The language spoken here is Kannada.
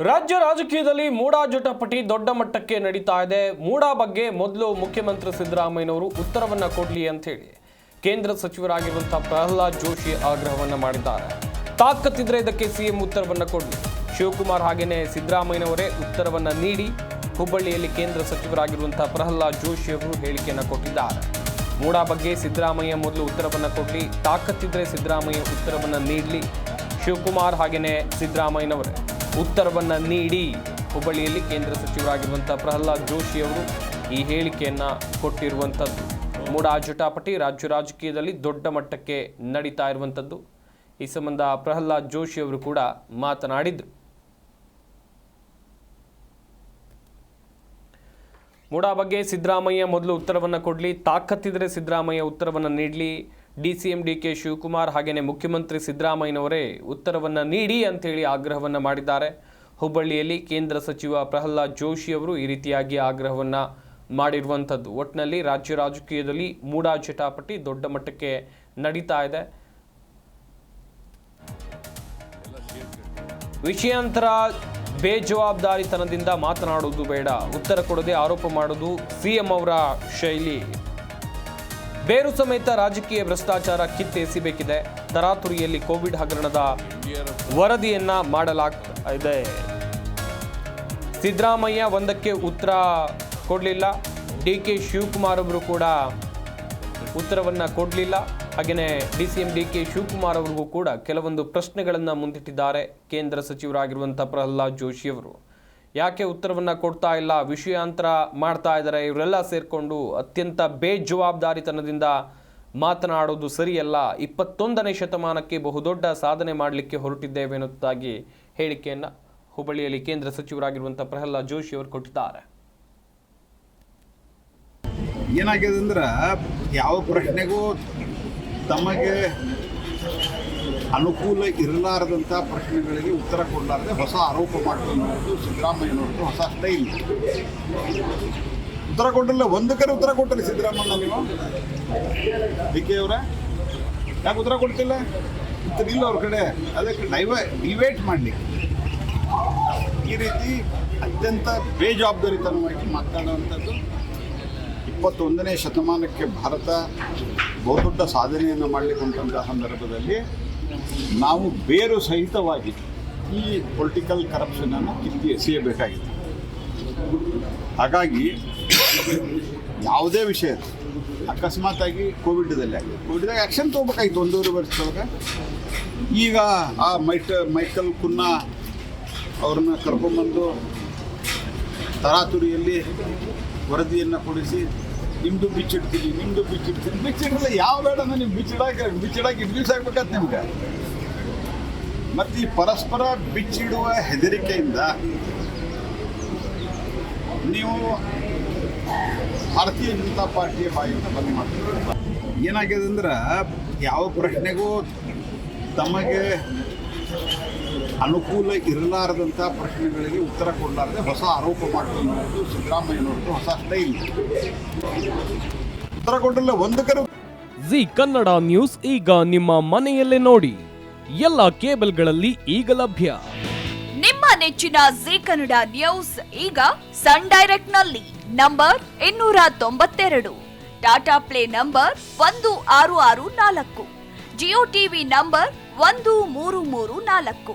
ರಾಜ್ಯ ರಾಜಕೀಯದಲ್ಲಿ ಮೂಡಾ ಜಟಾಪಟಿ ದೊಡ್ಡ ಮಟ್ಟಕ್ಕೆ ನಡೀತಾ ಇದೆ. ಮೂಡಾ ಬಗ್ಗೆ ಮೊದಲು ಮುಖ್ಯಮಂತ್ರಿ ಸಿದ್ದರಾಮಯ್ಯನವರು ಉತ್ತರವನ್ನ ಕೊಡಲಿ ಅಂತ ಹೇಳಿ ಕೇಂದ್ರ ಸಚಿವರಾಗಿರುವಂತಹ ಪ್ರಹ್ಲಾದ್ ಜೋಶಿ ಆಗ್ರಹವನ್ನ ಮಾಡಿದ್ದಾರೆ. ತಾಕತ್ತಿದ್ರೆ ಇದಕ್ಕೆ ಸಿಎಂ ಉತ್ತರವನ್ನ ಕೊಡ್ಲಿ. ಶಿವಕುಮಾರ್ ಹಾಗೆಯೇ ಸಿದ್ದರಾಮಯ್ಯನವರೇ ಉತ್ತರವನ್ನ ನೀಡಿ ಹುಬ್ಬಳ್ಳಿಯಲ್ಲಿ ಕೇಂದ್ರ ಸಚಿವರಾಗಿರುವಂತಹ ಪ್ರಹ್ಲಾದ್ ಜೋಶಿ ಅವರು ಹೇಳಿಕೆಯನ್ನು ಕೊಟ್ಟಿದ್ದಾರೆ. ಮೂಡಾ ಬಗ್ಗೆ ಸಿದ್ದರಾಮಯ್ಯ ಮೊದಲು ಉತ್ತರವನ್ನು ಕೊಡಲಿ. ತಾಕತ್ತಿದ್ರೆ ಸಿದ್ದರಾಮಯ್ಯ ಉತ್ತರವನ್ನು ನೀಡಲಿ. ಶಿವಕುಮಾರ್ ಹಾಗೆಯೇ ಸಿದ್ದರಾಮಯ್ಯನವರೇ. ಉತ್ತರವನ್ನ ನೀಡಿ. ಹುಬ್ಬಳ್ಳಿಯಲ್ಲಿ ಕೇಂದ್ರ ಸಚಿವರಾಗಿರುವಂಥ ಪ್ರಹ್ಲಾದ್ ಜೋಶಿ ಅವರು ಈ ಹೇಳಿಕೆಯನ್ನು ಕೊಟ್ಟಿರುವಂಥದ್ದು. ಮೂಡಾ ಜಟಾಪಟಿ ರಾಜ್ಯ ರಾಜಕೀಯದಲ್ಲಿ ದೊಡ್ಡ ಮಟ್ಟಕ್ಕೆ ನಡೀತಾ ಇರುವಂಥದ್ದು. ಈ ಸಂಬಂಧ ಪ್ರಹ್ಲಾದ್ ಜೋಶಿ ಅವರು ಕೂಡ ಮಾತನಾಡಿದ್ರು. ಮೂಡಾ ಬಗ್ಗೆ ಸಿದ್ದರಾಮಯ್ಯ ಮೊದಲು ಉತ್ತರವನ್ನು ಕೊಡಲಿ. ತಾಕತ್ತಿದ್ರೆ ಸಿದ್ದರಾಮಯ್ಯ ಉತ್ತರವನ್ನು ನೀಡಲಿ. D C M D K Shivakumar ಹಾಗೆಯೇ ಮುಖ್ಯಮಂತ್ರಿ ಸಿದ್ದರಾಮಯ್ಯನವರೇ ಉತ್ತರವನ್ನು ನೀಡಿ ಅಂತೇಳಿ ಆಗ್ರಹವನ್ನು ಮಾಡಿದ್ದಾರೆ. ಹುಬ್ಬಳ್ಳಿಯಲ್ಲಿ ಕೇಂದ್ರ ಸಚಿವ ಪ್ರಹ್ಲಾದ್ ಜೋಶಿ ಅವರು ಈ ರೀತಿಯಾಗಿ ಆಗ್ರಹವನ್ನು ಮಾಡಿರುವಂಥದ್ದು. ಒಟ್ಟಿನಲ್ಲಿ ರಾಜ್ಯ ರಾಜಕೀಯದಲ್ಲಿ ಮೂಡಾ ಚಟಾಪಟಿ ದೊಡ್ಡ ಮಟ್ಟಕ್ಕೆ ನಡೀತಾ ಇದೆ. ವಿಷಯಾಂತರ ಬೇಜವಾಬ್ದಾರಿತನದಿಂದ ಮಾತನಾಡುವುದು ಬೇಡ. ಉತ್ತರ ಕೊಡದೆ ಆರೋಪ ಮಾಡುವುದು ಸಿಎಂ ಅವರ ಶೈಲಿ. ಬೇರು ಸಮೇತ ರಾಜಕೀಯ ಭ್ರಷ್ಟಾಚಾರ ಕಿತ್ತೆಸಿಬೇಕಿದೆ ತರಾತುರಿಯಲ್ಲಿ ಕೋವಿಡ್ ಹಗರಣದ ವರದಿಯನ್ನ ಮಾಡಲಾಗ್ತಾ ಇದೆ ಸಿದ್ದರಾಮಯ್ಯ ಒಂದಕ್ಕೆ ಉತ್ತರ ಕೊಡಲಿಲ್ಲ. ಡಿ ಕೆ ಶಿವಕುಮಾರ್ ಅವರು ಕೂಡ ಉತ್ತರವನ್ನು ಕೊಡಲಿಲ್ಲ. ಹಾಗೆಯೇ D C M D K Shivakumar ಅವರಿಗೂ ಕೂಡ ಕೆಲವೊಂದು ಪ್ರಶ್ನೆಗಳನ್ನು ಮುಂದಿಟ್ಟಿದ್ದಾರೆ ಕೇಂದ್ರ ಸಚಿವರಾಗಿರುವಂಥ ಪ್ರಹ್ಲಾದ್ ಜೋಶಿ ಅವರು. ಯಾಕೆ ಉತ್ತರವನ್ನ ಕೊಡ್ತಾ ಇಲ್ಲ? ವಿಷಯಾಂತರ ಮಾಡ್ತಾ ಇದ್ದಾರೆ. ಇವರೆಲ್ಲ ಸೇರಿಕೊಂಡು ಅತ್ಯಂತ ಬೇಜವಾಬ್ದಾರಿತನದಿಂದ ಮಾತನಾಡೋದು ಸರಿಯಲ್ಲ. ಇಪ್ಪತ್ತೊಂದನೇ ಶತಮಾನಕ್ಕೆ ಬಹುದೊಡ್ಡ ಸಾಧನೆ ಮಾಡಲಿಕ್ಕೆ ಹೊರಟಿದ್ದೇವೆ ಎನ್ನುವುದಾಗಿ ಹೇಳಿಕೆಯನ್ನು ಹುಬ್ಬಳ್ಳಿಯಲ್ಲಿ ಕೇಂದ್ರ ಸಚಿವರಾಗಿರುವಂಥ ಪ್ರಹ್ಲಾದ್ ಜೋಶಿ ಅವರು ಕೊಟ್ಟಿದ್ದಾರೆ. ಏನಾಗಿದೆ ಅಂದ್ರೆ ಯಾವ ಪ್ರಶ್ನೆಗೂ ತಮಗೆ ಅನುಕೂಲ ಇರಲಾರದಂಥ ಪ್ರಶ್ನೆಗಳಿಗೆ ಉತ್ತರ ಕೊಡಲಾರದೆ ಹೊಸ ಆರೋಪ ಮಾಡ್ಕೊಂಡು ಸಿದ್ದರಾಮಯ್ಯನವ್ರದ್ದು ಹೊಸ ಸ್ಟೈಲ್ ಉತ್ತರ ಕೊಟ್ಟಿಲ್ಲ ಒಂದು ಕಡೆ ಉತ್ತರ ಕೊಟ್ಟರೆ ಸಿದ್ದರಾಮಯ್ಯ ನೀವು? ಡಿ ಕೆ ಅವರ? ಯಾಕೆ ಉತ್ತರ ಕೊಡ್ತಿಲ್ಲ? ಇಲ್ಲ ಅವ್ರ ಕಡೆ. ಅದಕ್ಕೆ ಡೈವ ಡಿವೇಟ್ ಮಾಡಲಿ. ಈ ರೀತಿ ಅತ್ಯಂತ ಬೇಜವಾಬ್ದಾರಿತನವಾಗಿ ಮಾತನಾಡುವಂಥದ್ದು ಇಪ್ಪತ್ತೊಂದನೇ ಶತಮಾನಕ್ಕೆ ಭಾರತ ಬಹುದೊಡ್ಡ ಸಾಧನೆಯನ್ನು ಮಾಡಲಿಕ್ಕಂತಹ ಸಂದರ್ಭದಲ್ಲಿ ನಾವು ಬೇರು ಸಹಿತವಾಗಿ ಈ ಪೊಲಿಟಿಕಲ್ ಕರಪ್ಷನನ್ನು ಕಿತ್ತಿ ಎಸೆಯಬೇಕಾಗಿದೆ. ಹಾಗಾಗಿ ಯಾವುದೇ ವಿಷಯ ಅಕಸ್ಮಾತಾಗಿ ಕೋವಿಡ್ದಲ್ಲಿ ಆಗಿದೆ ಕೋವಿಡ್ದಾಗ ಆ್ಯಕ್ಷನ್ ತೊಗೋಬೇಕಾಗಿತ್ತು ಒಂದೂವರೆ ವರ್ಷದೊಳಗೆ ಈಗ ಆ ಮೈಟ್, ಮೈಕಲ್ ಕುನ್ನ ಅವ್ರನ್ನ ಕರ್ಕೊಂಬಂದು ತರಾತುರಿಯಲ್ಲಿ ವರದಿಯನ್ನು ಕೊಡಿಸಿ ನಿಮ್ಮದು ಬಿಚ್ಚಿಡ್ತೀನಿ ನಿಮ್ಮದು ಬಿಚ್ಚಿಡ್ತೀನಿ ಬಿಚ್ಚಿಡಲ್ಲ ಯಾವ ಬೇಡ ನೀವು ಬಿಚ್ಚಿಡಾಕ ಬಿಚ್ಚಿಡಾಕಿ ಇಂಟ್ರೂಸ್ ಆಗ್ಬೇಕಾತ್ ನಿಮ್ಗೆ. ಮತ್ತು ಈ ಪರಸ್ಪರ ಬಿಚ್ಚಿಡುವ ಹೆದರಿಕೆಯಿಂದ ನೀವು ಭಾರತೀಯ ಜನತಾ ಪಾರ್ಟಿಯ ಬಾಯಿಯನ್ನು ಬಂದ್ ಮಾಡ್ತೀವಿ ಏನಾಗಿದೆ ಅಂದ್ರೆ ಯಾವ ಪ್ರಶ್ನೆಗೂ ತಮಗೆ ಅನುಕೂಲ ಇರಲಾರದಂಥ ಪ್ರಶ್ನೆಗಳಿಗೆ ಉತ್ತರ ಕೊಡಲಾರದೆ ಹೊಸ ಆರೋಪ ಮಾಡ್ಕೊಳ್ಳೋದು ಸಿದ್ದರಾಮಯ್ಯನವ್ರದ್ದು ಹೊಸ ಸ್ಟೈಲ್ ಉತ್ತರ ಕೊಟ್ಟಿಲ್ಲ ಒಂದು ಕರೆ ಜಿ ಕನ್ನಡ ನ್ಯೂಸ್ ಈಗ ನಿಮ್ಮ ಮನೆಯಲ್ಲೇ ನೋಡಿ. ಎಲ್ಲ ಕೇಬಲ್ಗಳಲ್ಲಿ ಈಗ ಲಭ್ಯ. ನಿಮ್ಮ ನೆಚ್ಚಿನ ಜಿ ಕನ್ನಡ ನ್ಯೂಸ್ ಈಗ ಸನ್ ಡೈರೆಕ್ಟ್ನಲ್ಲಿ ನಂಬರ್ ಇನ್ನೂರ ತೊಂಬತ್ತೆರಡು. ಟಾಟಾ ಪ್ಲೇ ನಂಬರ್ ಒಂದು ಆರು ಆರು ನಾಲ್ಕು. ಜಿಯೋ ಟಿವಿ ನಂಬರ್ ಒಂದು ಮೂರು ಮೂರು ನಾಲ್ಕು.